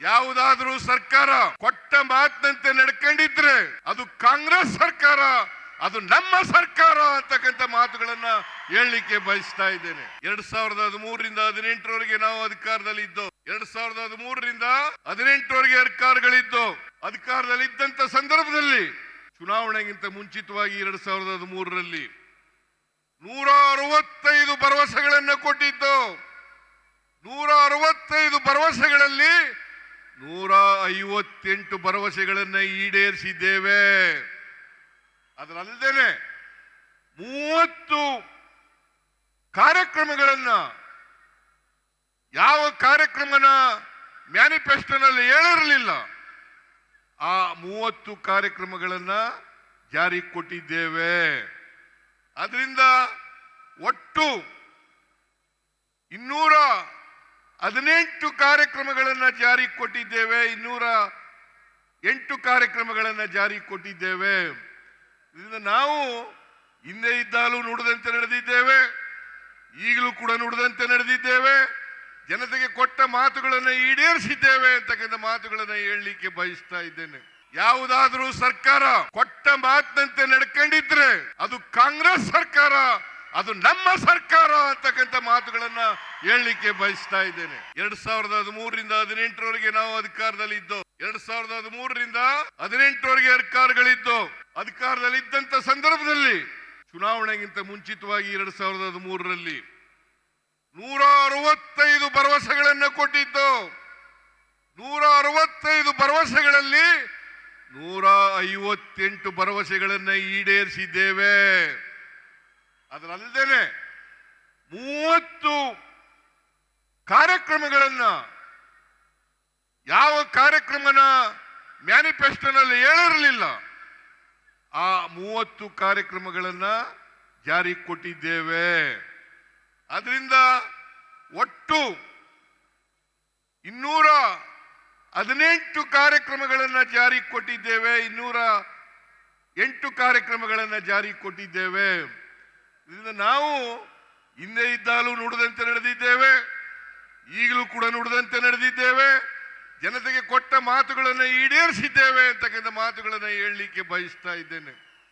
ಯಾವುದಾದ್ರೂ ಸರ್ಕಾರ ಕೊಟ್ಟ ಮಾತಿನಂತೆ ನಡ್ಕೊಂಡಿದ್ರೆ ಅದು ಕಾಂಗ್ರೆಸ್ ಸರ್ಕಾರ, ಅದು ನಮ್ಮ ಸರ್ಕಾರ ಅಂತಕ್ಕಂಥ ಮಾತುಗಳನ್ನ ಹೇಳಲಿಕ್ಕೆ ಬಯಸ್ತಾ ಇದ್ದೇನೆ. ಎರಡ್ ಸಾವಿರದ ಹದಿಮೂರರಿಂದ ಹದಿನೆಂಟರವರೆಗೆ ನಾವು ಅಧಿಕಾರದಲ್ಲಿ ಇದ್ದೋ, ಎರಡ್ ಸಾವಿರದ ಹದಿಮೂರರಿಂದ ಹದಿನೆಂಟರವರೆಗೆ ಅಧಿಕಾರಗಳಿದ್ದು ಅಧಿಕಾರದಲ್ಲಿ ಇದ್ದಂತ ಸಂದರ್ಭದಲ್ಲಿ ಚುನಾವಣೆಗಿಂತ ಮುಂಚಿತವಾಗಿ ಎರಡ್ ಸಾವಿರದ ಹದಿಮೂರರಲ್ಲಿ ನೂರ ಅರವತ್ತೈದು ಭರವಸೆಗಳನ್ನ ಕೊಟ್ಟಿದ್ದು. ನೂರ ಅರವತ್ತೈದು ಭರವಸೆಗಳಲ್ಲಿ ನೂರ ಐವತ್ತೆಂಟು ಭರವಸೆಗಳನ್ನ ಈಡೇರಿಸಿದ್ದೇವೆ. ಅದರಲ್ಲದೇನೆ ಮೂವತ್ತು ಕಾರ್ಯಕ್ರಮಗಳನ್ನ ಯಾವ ಕಾರ್ಯಕ್ರಮನ ಮ್ಯಾನಿಫೆಸ್ಟೋನಲ್ಲಿ ಹೇಳಿರಲಿಲ್ಲ, ಆ ಮೂವತ್ತು ಕಾರ್ಯಕ್ರಮಗಳನ್ನ ಜಾರಿ ಕೊಟ್ಟಿದ್ದೇವೆ. ಅದರಿಂದ ಒಟ್ಟು ಇನ್ನೂರ ಹದಿನೆಂಟು ಕಾರ್ಯಕ್ರಮಗಳನ್ನು ಜಾರಿ ಕೊಟ್ಟಿದ್ದೇವೆ. ಇನ್ನೂರ ಎಂಟು ಕಾರ್ಯಕ್ರಮಗಳನ್ನು ಜಾರಿ ಕೊಟ್ಟಿದ್ದೇವೆ. ಇದರಿಂದ ನಾವು ಹಿಂದೆ ಇದ್ದಾಗಲೂ ನುಡಿದಂತೆ ನಡೆದಿದ್ದೇವೆ. ಈಗಲೂ ಕೂಡ ನುಡಿದಂತೆ ನಡೆದಿದ್ದೇವೆ. ಜನತೆಗೆ ಕೊಟ್ಟ ಮಾತುಗಳನ್ನು ಈಡೇರಿಸಿದ್ದೇವೆ ಅಂತಕ್ಕಂಥ ಮಾತುಗಳನ್ನು ಹೇಳಲಿಕ್ಕೆ ಬಯಸ್ತಾ ಇದ್ದೇನೆ. ಯಾವುದಾದ್ರೂ ಸರ್ಕಾರ ಕೊಟ್ಟ ಮಾತಿನಂತೆ ನಡ್ಕೊಂಡಿದ್ರೆ ಅದು ಕಾಂಗ್ರೆಸ್ ಸರ್ಕಾರ ಅದು ನಮ್ಮ ಸರ್ಕಾರ ಅಂತಕ್ಕಂಥ ಮಾತುಗಳನ್ನ ಹೇಳಲಿಕ್ಕೆ ಬಯಸ್ತಾ ಇದ್ದೇನೆ. ಎರಡ್ ಸಾವಿರದ ಹದಿಮೂರರಿಂದ ಹದಿನೆಂಟರವರೆಗೆ ನಾವು ಅಧಿಕಾರದಲ್ಲಿ ಇದ್ದು ಎರಡ್ ಸಾವಿರದ ಹದಿಮೂರರಿಂದ ಹದಿನೆಂಟರವರೆಗೆ ಅಧಿಕಾರಗಳಿದ್ದು ಅಧಿಕಾರದಲ್ಲಿ ಇದ್ದಂತ ಸಂದರ್ಭದಲ್ಲಿ ಚುನಾವಣೆಗಿಂತ ಮುಂಚಿತವಾಗಿ ಎರಡ್ ಸಾವಿರದ ಹದಿಮೂರರಲ್ಲಿ ನೂರ ಅರವತ್ತೈದು ಭರವಸೆಗಳನ್ನ ಕೊಟ್ಟಿದ್ದು ನೂರ ಅರವತ್ತೈದು ಭರವಸೆಗಳಲ್ಲಿ ನೂರ ಐವತ್ತೆಂಟು ಭರವಸೆಗಳನ್ನ ಈಡೇರಿಸಿದ್ದೇವೆ. ಅದರಲ್ಲದೇನೆ ಮೂವತ್ತು ಕಾರ್ಯಕ್ರಮಗಳನ್ನ ಯಾವ ಕಾರ್ಯಕ್ರಮನ ಮ್ಯಾನಿಫೆಸ್ಟೋನಲ್ಲಿ ಹೇಳಿರಲಿಲ್ಲ, ಆ ಮೂವತ್ತು ಕಾರ್ಯಕ್ರಮಗಳನ್ನ ಜಾರಿ ಕೊಟ್ಟಿದ್ದೇವೆ. ಅದರಿಂದ ಒಟ್ಟು ಇನ್ನೂರ ಹದಿನೆಂಟು ಕಾರ್ಯಕ್ರಮಗಳನ್ನ ಜಾರಿ ಕೊಟ್ಟಿದ್ದೇವೆ, ಇನ್ನೂರ ಎಂಟು ಕಾರ್ಯಕ್ರಮಗಳನ್ನ ಜಾರಿ ಕೊಟ್ಟಿದ್ದೇವೆ. ಇದರಿಂದ ನಾವು ಹಿಂದೆ ಇದ್ದಾಗಲೂ ನುಡಿದಂತೆ ನಡೆದಿದ್ದೇವೆ, ಈಗಲೂ ಕೂಡ ನುಡಿದಂತೆ ನಡೆದಿದ್ದೇವೆ. ಜನತೆಗೆ ಕೊಟ್ಟ ಮಾತುಗಳನ್ನು ಈಡೇರಿಸಿದ್ದೇವೆ ಅಂತಕ್ಕಂಥ ಮಾತುಗಳನ್ನು ಹೇಳಲಿಕ್ಕೆ ಬಯಸ್ತಾ ಇದ್ದೇನೆ.